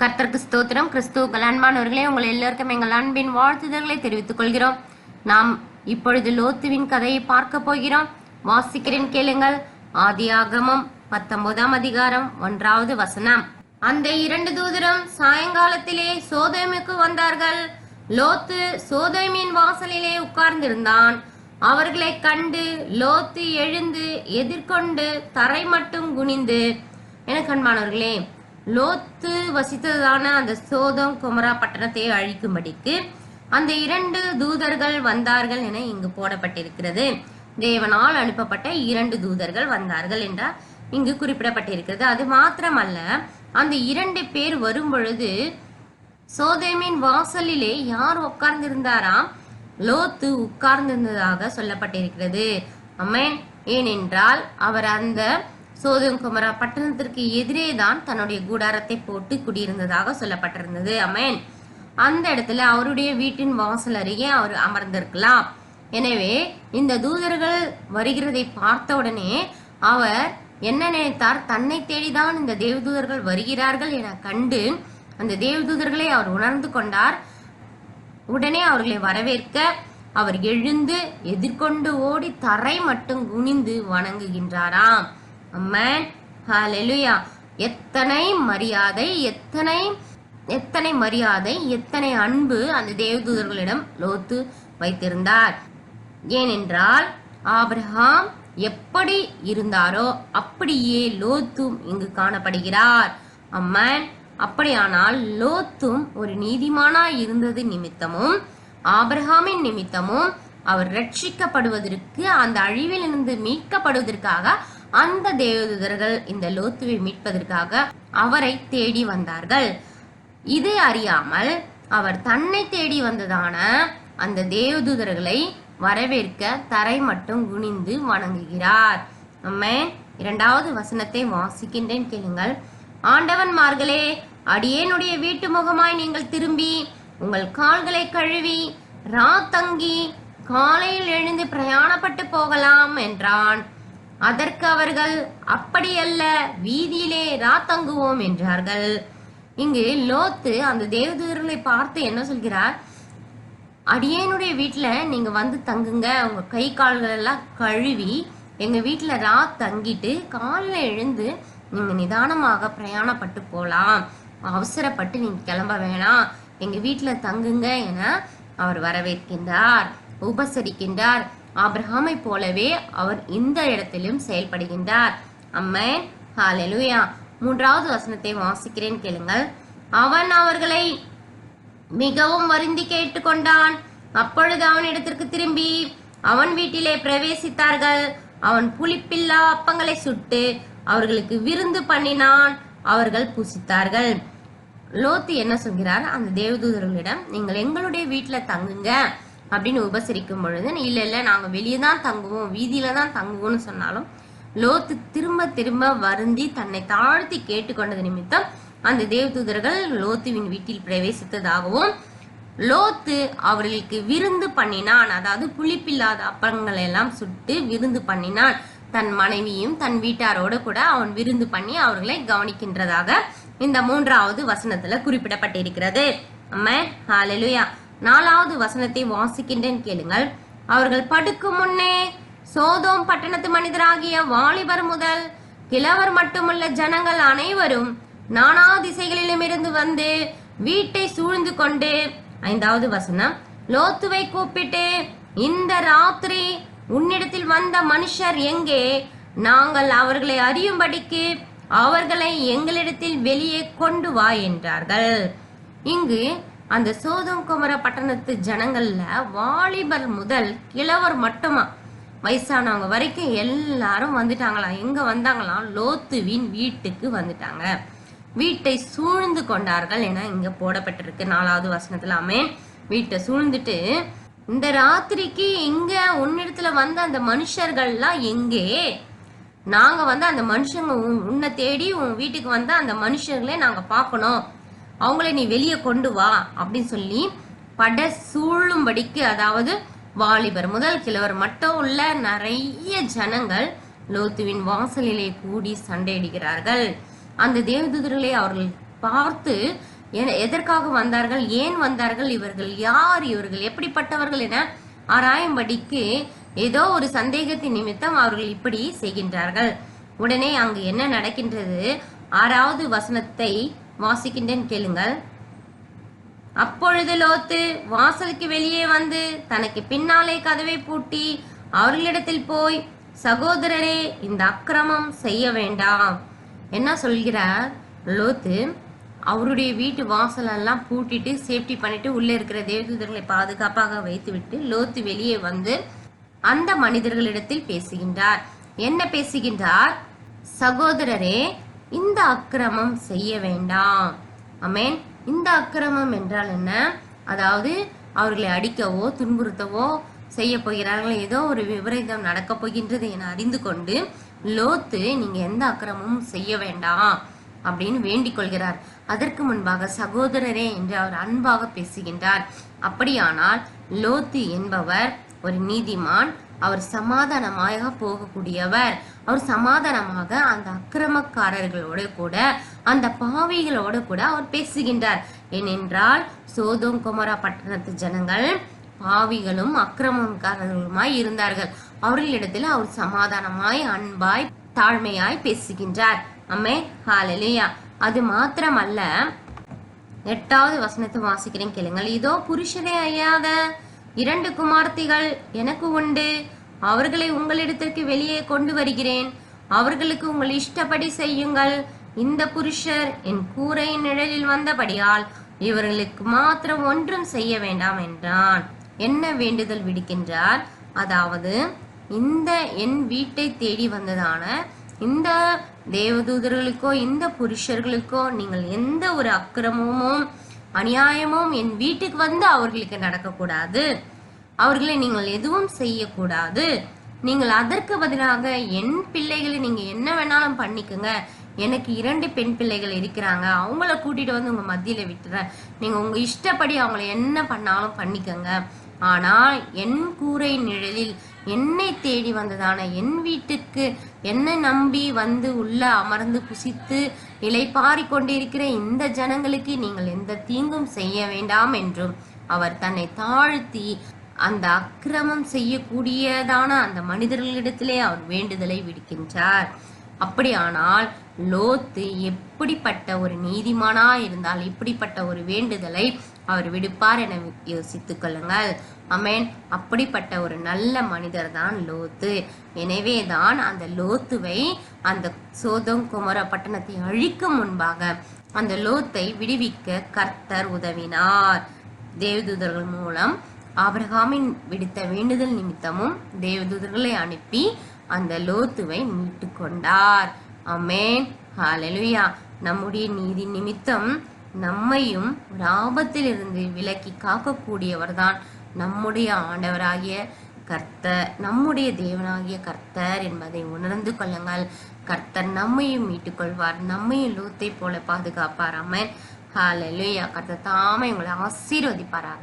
கர்த்தருக்கு ஸ்தோத்திரம். கிறிஸ்துவுக்கள் அன்பானவர்களே உங்கள் எல்லோருக்கும் எங்கள் அன்பின் வாழ்த்துதல்களை தெரிவித்துக் கொள்கிறோம். நாம் இப்பொழுது லோத்துவின் கதையை பார்க்க போகிறோம். வாசிக்கிறேன் கேளுங்கள். ஆதியாகமம் பத்தொன்பதாம் அதிகாரம் ஒன்றாவது வசனம். அந்த இரண்டு தூதரும் சாயங்காலத்திலே சோதோமுக்கு வந்தார்கள். லோத்து சோதோமின் வாசலிலே உட்கார்ந்திருந்தான். அவர்களை கண்டு லோத்து எழுந்து எதிர்கொண்டு தரை மட்டும் குனிந்து எனக்கு அன்பானவர்களே லோத்து வசித்ததான அந்த சோதம் குமரா பட்டணத்தை அழிக்கும்படிக்கு அந்த இரண்டு தூதர்கள் வந்தார்கள் என இங்கு போடப்பட்டிருக்கிறது. தேவனால் அனுப்பப்பட்ட இரண்டு தூதர்கள் வந்தார்கள் என்றால் இங்கு குறிப்பிடப்பட்டிருக்கிறது. அது மாத்திரமல்ல அந்த இரண்டு பேர் வரும் பொழுது சோதேமின் வாசலிலே யார் உட்கார்ந்திருந்தாராம்? லோத்து உட்கார்ந்திருந்ததாக சொல்லப்பட்டிருக்கிறது. அம்மேன் ஏனென்றால் அவர் அந்த சோதம் குமரா பட்டணத்திற்கு எதிரே தான் தன்னுடைய கூடாரத்தை போட்டு குடியிருந்ததாக சொல்லப்பட்டிருந்தது. அமேன். அந்த இடத்துல அவருடைய வீட்டின் வாசல் அருகே அவர் அமர்ந்திருக்கலாம். எனவே இந்த தூதர்கள் வருகிறதை பார்த்த உடனே அவர் என்ன நினைத்தார்? தன்னை தேடிதான் இந்த தேவதூதர்கள் வருகிறார்கள் என கண்டு அந்த தேவதூதர்களை அவர் உணர்ந்து கொண்டார். உடனே அவர்களை வரவேற்க அவர் எழுந்து எதிர்கொண்டு ஓடி தரை மட்டும் குனிந்து வணங்குகின்றாராம். அம்மன் ஹாலெலுயா எத்தனை மரியாதை எத்தனை எத்தனை மரியாதை எத்தனை அன்பு அந்த தேவதூதர்களிடம் லோத்து வைத்திருந்தார். ஏனென்றால் ஆபிரகாம் எப்படி இருந்தாரோ அப்படியே லோத்தும் இங்கு காணப்படுகிறார். அம்மன் அப்படியானால் லோத்தும் ஒரு நீதிமானாய் இருந்தது நிமித்தமும் ஆபிரகாமின் நிமித்தமும் அவர் ரட்சிக்கப்படுவதற்கு அந்த அழிவிலிருந்து மீட்கப்படுவதற்காக அந்த தேவதூதர்கள் இந்த லோத்துவை மீட்பதற்காக அவரை தேடி வந்தார்கள். இது அறியாமல் அவர் தன்னை தேடி வந்ததான அந்த தேவதூதர்களை வரவேற்க தரை மட்டும் குனிந்து வணங்குகிறார். நம்ம இரண்டாவது வசனத்தை வாசிக்கின்றேன் கேளுங்கள். ஆண்டவன்மார்களே அடியேனுடைய வீட்டு முகமாய் நீங்கள் திரும்பி உங்கள் கால்களை கழுவி ரா தங்கி காலையில் எழுந்து பிரயாணப்பட்டு போகலாம் என்றான். அதற்கு அவர்கள் அப்படியல்ல வீதியிலே ராத்தங்குவோம் என்றார்கள். இங்கு லோத்து அந்த தேவதூர்களை பார்த்து என்ன சொல்கிறார்? அடியேனுடைய வீட்டில் நீங்கள் வந்து தங்குங்க உங்கள் கை கால்கள் எல்லாம் கழுவி எங்கள் வீட்டில் ரா தங்கிட்டு காலில் எழுந்து நீங்கள் நிதானமாக பிரயாணப்பட்டு போகலாம் அவசரப்பட்டு நீங்கள் கிளம்ப வேணாம். எங்கள் வீட்டில் தங்குங்க என அவர் வரவேற்கின்றார் உபசரிக்கின்றார். ஆப்ரஹாமை போலவே அவர் இந்த இடத்திலும் செயல்படுகின்றார். அம்மன் ஹாலெலுயா மூன்றாவது வசனத்தை வாசிக்கிறேன் கேளுங்கள். அவன் அவர்களை மிகவும் வருந்தி கேட்டுக்கொண்டான். அப்பொழுது அவனிடத்திற்கு திரும்பி அவன் வீட்டிலே பிரவேசித்தார்கள். அவன் புளிப்பில்லா அப்பங்களை சுட்டு அவர்களுக்கு விருந்து பண்ணினான். அவர்கள் புசித்தார்கள். லோத்து என்ன சொல்கிறார்? அந்த தேவதூதர்களிடம் நீங்கள் எங்களுடைய வீட்டில் தங்குங்க. அப்படின்னு உபசரிக்கும் பொழுது இல்லை இல்லை நாங்கள் வெளியே தான் தங்குவோம் வீதியில தான் தங்குவோம்னு சொன்னாலும் லோத்து திரும்ப திரும்ப வருந்தி தன்னை தாழ்த்தி கேட்டுக்கொண்டது நிமித்தம் அந்த தேவதூதர்கள் லோத்துவின் வீட்டில் பிரவேசித்ததாகவும் லோத்து அவர்களுக்கு விருந்து பண்ணினான். அதாவது புளிப்பில்லாத அப்பங்களை எல்லாம் சுட்டு விருந்து பண்ணினான். தன் மனைவியும் தன் வீட்டாரோடு கூட அவன் விருந்து பண்ணி அவர்களை கவனிக்கின்றதாக இந்த மூன்றாவது வசனத்துல குறிப்பிடப்பட்டிருக்கிறது. அம்ம ஹalleluya. நாலாவது வசனத்தை வாசிக்கின்றேன் கேளுங்கள். அவர்கள் படுக்கும் முன்னே சோதோம் பட்டணத்து மனிதராகிய வாலிபர் முதல் கிழவர் மட்டுமல்ல ஜனங்கள் அனைவரும் நானா திசைகளிலும் இருந்து வந்து வீட்டை சூழ்ந்து கொண்டு ஐந்தாவது வசனம் லோத்துவை கூப்பிட்டு இந்த ராத்திரி உன்னிடத்தில் வந்த மனுஷர் எங்கே? நாங்கள் அவர்களை அறியும்படிக்கு அவர்களை எங்களிடத்தில் வெளியே கொண்டு வா என்றார்கள். இங்கு அந்த சோதம் குமர பட்டணத்து ஜனங்கள்ல வாலிபர் முதல் கிழவர் மட்டுமா? வயசானவங்க வரைக்கும் எல்லாரும் வந்துட்டாங்களாம். எங்க வந்தாங்களாம்? லோத்துவின் வீட்டுக்கு வந்துட்டாங்க. வீட்டை சூழ்ந்து கொண்டார்கள் என இங்க போடப்பட்டிருக்கு. நாலாவது வசனத்துல வீட்டை சூழ்ந்துட்டு இந்த ராத்திரிக்கு இங்க உன்னிடத்துல வந்த அந்த மனுஷர்கள்லாம் எங்கே? நாங்க வந்து அந்த மனுஷங்க உன்னை தேடி உன் வீட்டுக்கு வந்த அந்த மனுஷங்களே நாங்க பார்க்கணும். அவங்கள நீ வெளியே கொண்டு வா அப்படின்னு சொல்லி பட சூழும்படிக்கு அதாவது வாலிபர் முதல் கிழவர் மட்டும் உள்ள நிறைய ஜனங்கள் லோத்துவின் வாசலிலே கூடி சண்டையிடுகிறார்கள். அந்த தேவதூதர்களை அவர்கள் பார்த்து எதற்காக வந்தார்கள்? ஏன் வந்தார்கள்? இவர்கள் யார்? இவர்கள் எப்படிப்பட்டவர்கள் என ஆராயும்படிக்கு ஏதோ ஒரு சந்தேகத்தின் நிமித்தம் அவர்கள் இப்படி செய்கின்றார்கள். உடனே அங்கு என்ன நடக்கின்றது? ஆறாவது வசனத்தை வாசிக்கின்றேன் கேளுங்கள். அப்பொழுது லோத்து வாசலுக்கு வெளியே வந்து தனக்கு பின்னாலே கதவை பூட்டி அவர்களிடத்தில் போய் சகோதரரே இந்த அக்கிரமம் செய்ய வேண்டாம். என்ன சொல்கிறார் லோத்து? அவருடைய வீட்டு வாசலெல்லாம் பூட்டிட்டு சேஃப்டி பண்ணிட்டு உள்ளே இருக்கிற தேவதூதர்களை பாதுகாப்பாக வைத்துவிட்டு லோத்து வெளியே வந்து அந்த மனிதர்களிடத்தில் பேசுகின்றார். என்ன பேசுகின்றார்? சகோதரரே இந்த அக்கிரமம் செய்ய வேண்டாம். அமேன் இந்த அக்கிரமம் என்றால் என்ன? அதாவது அவர்களை அடிக்கவோ துன்புறுத்தவோ செய்ய போகிறார்கள் ஏதோ ஒரு விபரீதம் நடக்கப் போகின்றது என அறிந்து கொண்டு லோத்து நீங்க எந்த அக்கிரமமும் செய்ய வேண்டாம் அப்படின்னு வேண்டிக் கொள்கிறார். அதற்கு முன்பாக சகோதரரே என்று அவர் அன்பாக பேசுகின்றார். அப்படியானால் லோத்து என்பவர் ஒரு நீதிமான் அவர் சமாதானமாக போகக்கூடியவர். அவர் சமாதானமாக அந்த அக்கிரமக்காரர்களோடு கூட அந்த பாவிகளோடு கூட அவர் பேசுகின்றார். ஏனென்றால் சோதோம் குமரா பட்டணத்து ஜனங்கள் பாவிகளும் அக்கிரமக்காரர்களுமாய் இருந்தார்கள். அவர்களிடத்தில் அவர் சமாதானமாய் அன்பாய் தாழ்மையாய் பேசுகின்றார். அம்மே ஹாலலியா அது மாத்திரமல்ல எட்டாவது வசனத்தை வாசிக்கிறேன் கேளுங்கள். இதோ புருஷரே ஐயாத இரண்டு குமார்த்திகள் எனக்கு உண்டு. அவர்களை உங்களிடத்திற்கு வெளியே கொண்டு வருகிறேன். அவர்களுக்கு உங்கள் இஷ்டப்படி செய்யுங்கள். இந்த புருஷர் என் கூரையின் நிழலில் வந்தபடியால் இவர்களுக்கு மாத்திரம் ஒன்றும் செய்ய வேண்டாம் என்றான். என்ன வேண்டுதல் விடுக்கின்றார்? அதாவது இந்த என் வீட்டை தேடி வந்ததான இந்த தேவதூதர்களுக்கோ இந்த புருஷர்களுக்கோ நீங்கள் எந்த ஒரு அக்கிரமமும் அநியாயமும் என் வீட்டுக்கு வந்து அவர்களுக்கு நடக்கக்கூடாது. அவர்களை நீங்கள் எதுவும் செய்யக்கூடாது. நீங்கள் அதற்கு பதிலாக என் பிள்ளைகளை நீங்க என்ன வேணாலும் பண்ணிக்கோங்க. எனக்கு இரண்டு பெண் பிள்ளைகள் இருக்கிறாங்க. அவங்கள கூட்டிட்டு வந்து உங்க மத்தியில விட்டுறேன். நீங்க உங்க இஷ்டப்படி அவங்கள என்ன பண்ணாலும் பண்ணிக்கோங்க. ஆனால் என் கூரை நிழலில் என்னை தேடி வந்ததான என் வீட்டுக்கு என்னை நம்பி வந்து உள்ள அமர்ந்து புசித்து இலைப்பாரி கொண்டிருக்கிற இந்த ஜனங்களுக்கு நீங்கள் எந்த தீங்கும் செய்ய வேண்டாம் என்றும் அவர் தன்னை தாழ்த்தி அந்த அக்கிரமம் செய்யக்கூடியதான அந்த மனிதர்களிடத்திலே அவர் வேண்டுதலை விடுக்கின்றார். அப்படியானால் லோத்து எப்படிப்பட்ட ஒரு நீதிமானா இருந்தால் இப்படிப்பட்ட ஒரு வேண்டுதலை அவர் விடுப்பார் என யோசித்துக் கொள்ளுங்கள். அமேன் அப்படிப்பட்ட ஒரு நல்ல மனிதர் தான் லோத்து. எனவே தான் அந்த லோத்துவை அந்த சோதம் குமர பட்டணத்தை அழிக்கும் முன்பாக அந்த லோத்தை விடுவிக்க கர்த்தர் உதவினார். தேவதூதர்கள் மூலம் ஆபிரகாமின் விடுத்த வேண்டுதல் நிமித்தமும் தேவதூதர்களை அனுப்பி அந்த லோத்துவை மீட்டு கொண்டார். அமேன் ஹாலலுயா நம்முடைய நீதி நிமித்தம் நம்மையும் ஒரு ஆபத்திலிருந்து விலக்கி காக்கக்கூடியவர்தான் நம்முடைய ஆண்டவராகிய கர்த்தர் நம்முடைய தேவனாகிய கர்த்தர் என்பதை உணர்ந்து கொள்ளுங்கள். கர்த்தர் நம்மையும் மீட்டுக் கொள்வார் நம்மையும் லூத்தை போல பாதுகாப்பார். அம்மன் ஹalleluya. கர்த்தர் தாமே உங்களை ஆசீர்வதிப்பாராக.